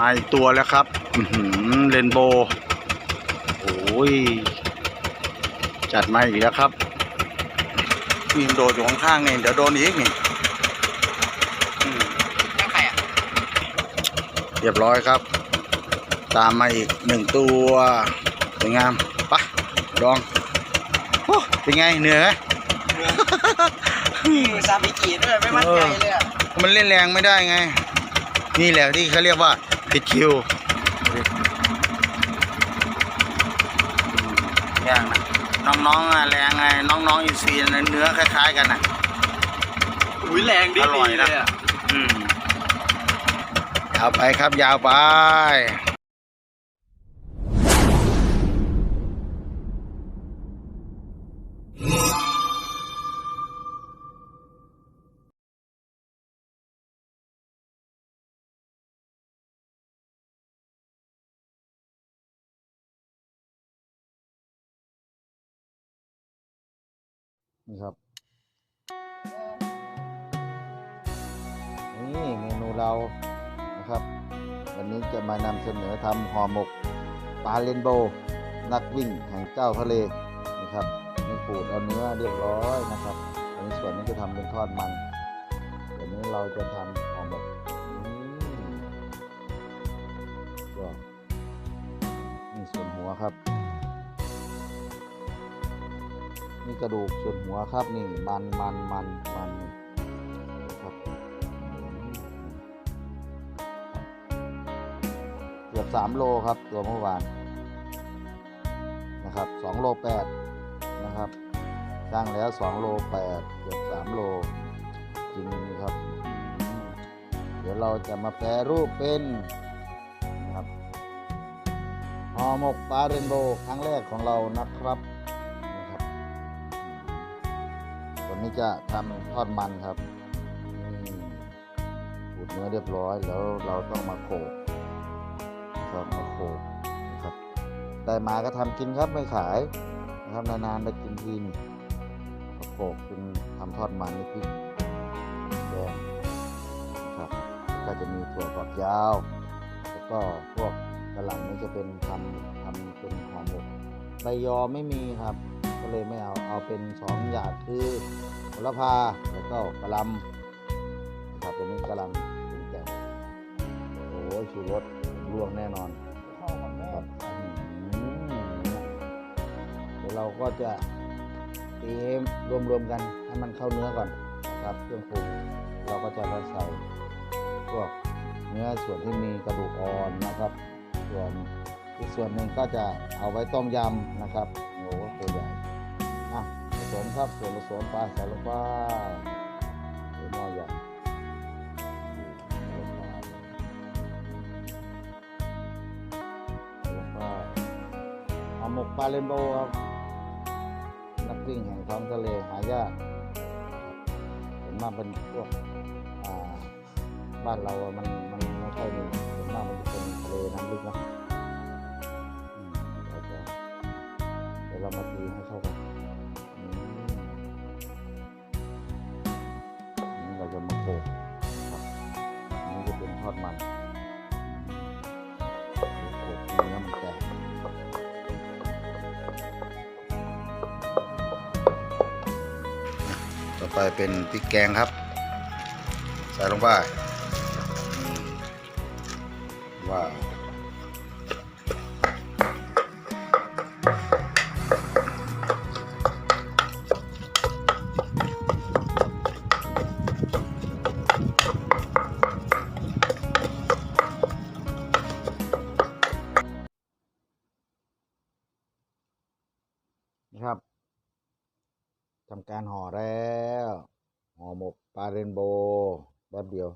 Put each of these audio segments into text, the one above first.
มาอีกตัวแล้วครับอือหือเรนโบว์โอ้ย จัดมาอีกแล้วครับมีโดดอยู่ข้างๆนี่เดี๋ยวโดนอีกนี่อืมถ้าใครอะเรียบร้อยครับ ตามมาอีกหนึ่งตัวสวยงามไปะลองโอ้เป็นไงเหนื่อยไหมมือซาบิกิด้วยไม่มั่นใจเลยอะมันเล่นแรงไม่ได้ไง นี่แหละที่เขาเรียกว่า ผิดคิวย่างนะน้องๆอะแรงไงน้องๆอินซีย์เนื้อคล้าย ๆ กันนะอุ้ยแรงดิอร่อยนะเลยอะอืมยาวไปครับยาวไป นี่ครับ นี่เมนูเรานะครับ วันนี้จะมานำเสนอทำห่อหมกปลาเรนโบว์นักวิ่งแห่งเจ้าทะเลนะครับนี่ขูดเอาเนื้อเรียบร้อยนะครับอันนี้ส่วนนี้จะทำเป็นทอดมันเดี๋ยวนี้เราจะทำห่อหมกก็นี่ส่วนหัวครับ นี่กระดูกส่วนหัวครับนี่มันมันมันมันครับเกือบสามโลครับตัวเมื่อวานนะครับสองโลแปดนะครับช่างแล้วสองโลแปดเกือบสามโลจริงครับ เดี๋ยวเราจะมาแปรรูปเป็นนะครับห่อหมกปลาเรนโบว์ครั้งแรกของเรานะครับนะครับ นนี้จะทำทอดมันครับนี่ขูดเนื้อเรียบร้อยแล้วเราต้องมาโขลกครับมาโขลกนะครับได้มาก็ทำกินครับไม่ขายนะครับนานๆได้กินทีนงมาโขลกเป็นทำทอดมันนี่พริกแดงนะครับก็จะมีถั่วฝักยาว แล้วก็พวกกระหล่ำนี่จะเป็นทำทำเป็นห่อหมกใบยอไม่มีครับ ก็เลยไม่เอา เอาเป็นสองอย่างคือโหระพาแล้วก็กระหลำนะครับตัวนี้กระหลำถึงแต่โอ้โหชูรสร่วงแน่นอนครับอื้อหือเดี๋ยวเราก็จะตีรวมๆกันให้มันเข้าเนื้อก่อนนะครับเครื่องปรุงเราก็จะมาใส่พวกเนื้อส่วนที่มีกระดูกอ่อนนะครับ ส่วนอีกส่วนหนึ่งก็จะเอาไว้ต้มยำนะครับโอ้โหตัวใหญ่อะ ผสมครับ ส่วนผสมไปใส่ลงไปใส่หม้อใหญ่ใส่ลงไปใส่ลงไปเอาหมกปลาเรนโบว์ครับนักวิ่งแห่งท้องทะเลหายากเห็นมากเป็นพวกบ้านเรา มัน มันไม่ค่อยมีเห็นมากมันจะเป็นทะเลน้ำลึกนะเดี๋ยวเรามาตีให้เข้ากัน อดมันต่อไปเป็นพริกแกงครับ ใส่ลงไปว้าว การห่อแล้วห่อหมกปลาเรนโบว์แป๊บเดียว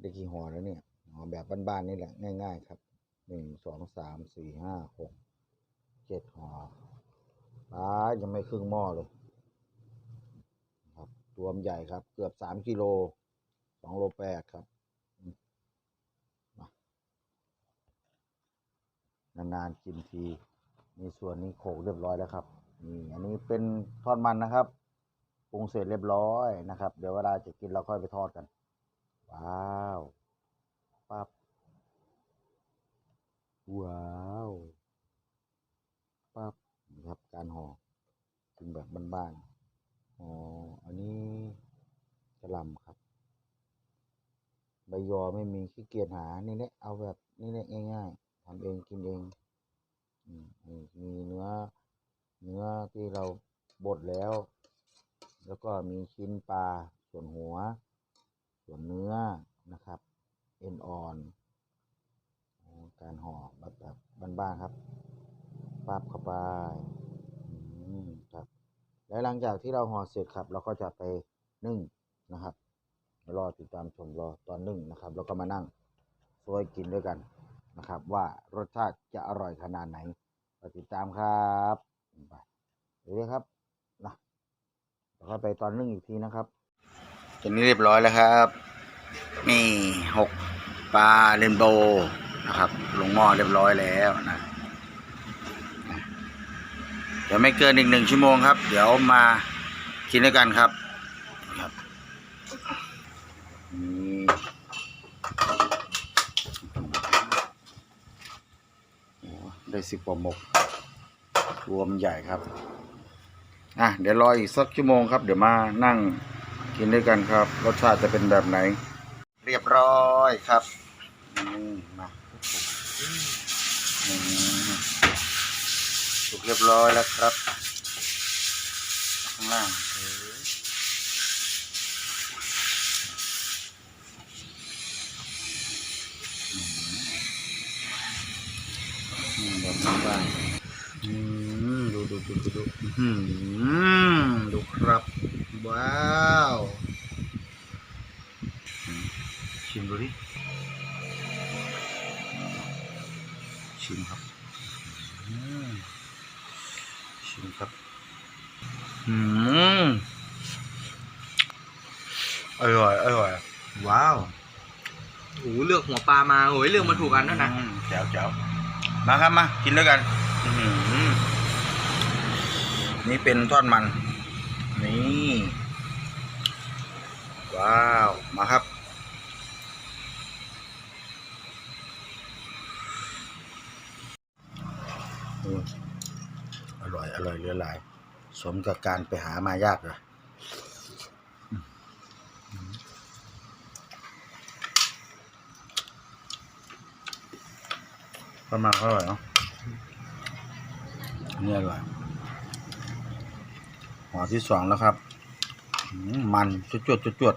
ได้กี่ห่อแล้วเนี่ยห่อแบบบ้านๆนี่แหละง่าย ๆ ครับหนึ่งสองสามสี่ห้าหกเจ็ดห่อปลายังไม่ครึ่งหม้อเลย ครับตัวมใหญ่ครับ เกือบสามกิโลสองโลแปดครับนานๆกินที มีส่วนนี้โขกเรียบร้อยแล้วครับนี่อันนี้เป็นทอดมันนะครับ ปรุงเสร็จเรียบร้อยนะครับ เดี๋ยวเวลาจะกินเราค่อยไปทอดกัน ว้าวปั๊บว้าวปั๊บนะครับการห่อกินแบบบ้านๆอ๋ออันนี้กระลำครับ ใบยอไม่มีขี้เกียจหานี่แหละเอาแบบนี่แหละง่าย ๆทำเองกินเองอืมีเนื้อ เนื้อที่เราบดแล้ว แล้วก็มีชิ้นปลา ส่วนหัว ส่วนเนื้อนะครับ เอ็นอ่อน การห่อแบบบบบ้านๆครับปั๊บเข้าไปครับ และหลังจากที่เราห่อเสร็จครับ เราก็จะไปนึ่งนะครับ รอติดตามชมรอตอนนึ่งนะครับ แล้วก็มานั่งซวยกินด้วยกันนะครับ ว่ารสชาติจะอร่อยขนาดไหนรอติดตามครับไปเดี๋ยครับ แล้วก็ไปตอนนึ่งอีกทีนะครับตอนนี้เรียบร้อยแล้วครับ นี่หกปลาเรนโบว์นะครับ ลงหม้อเรียบร้อยแล้วนะเดี๋ยวไม่เกินอีกหนึ่งชั่วโมงครับ เดี๋ยวมากินด้วยกันครับครับนี่ได้สิบกว่าหมกรวมใหญ่ครับ อะเดี๋ยวรออีกสักชั่วโมงครับ เดี๋ยวมานั่งกินด้วยกันครับ รสชาติจะเป็นแบบไหน เรียบร้อยครับอืมมาอืมสุกเรียบร้อยแล้วครับ ข้างล่างเอออืมแบบนี้บ้าง ดูดูดูดูดูอืมดูครับ ว้าวอืมชิมดูดิ ชิมครับอืมชิมครับ อืม อร่อย อร่อย ว้าวโอ้โหเลือกหัวปลามาโอ้ยเลือกมาถูกกันด้วยนะอืมแจ๋วแจ๋วมาครับมา กินด้วยกัน อื้อหือ นี่เป็นทอดมัน นี่ว้าว มาครับ อร่อย อร่อยเหลือหลาย สมกับการไปหามายากเลยประมาณอร่อยเนาะอันนี่ยอร่อย ห่อที่สองแล้วครับ มันจุดจุดจุดจุด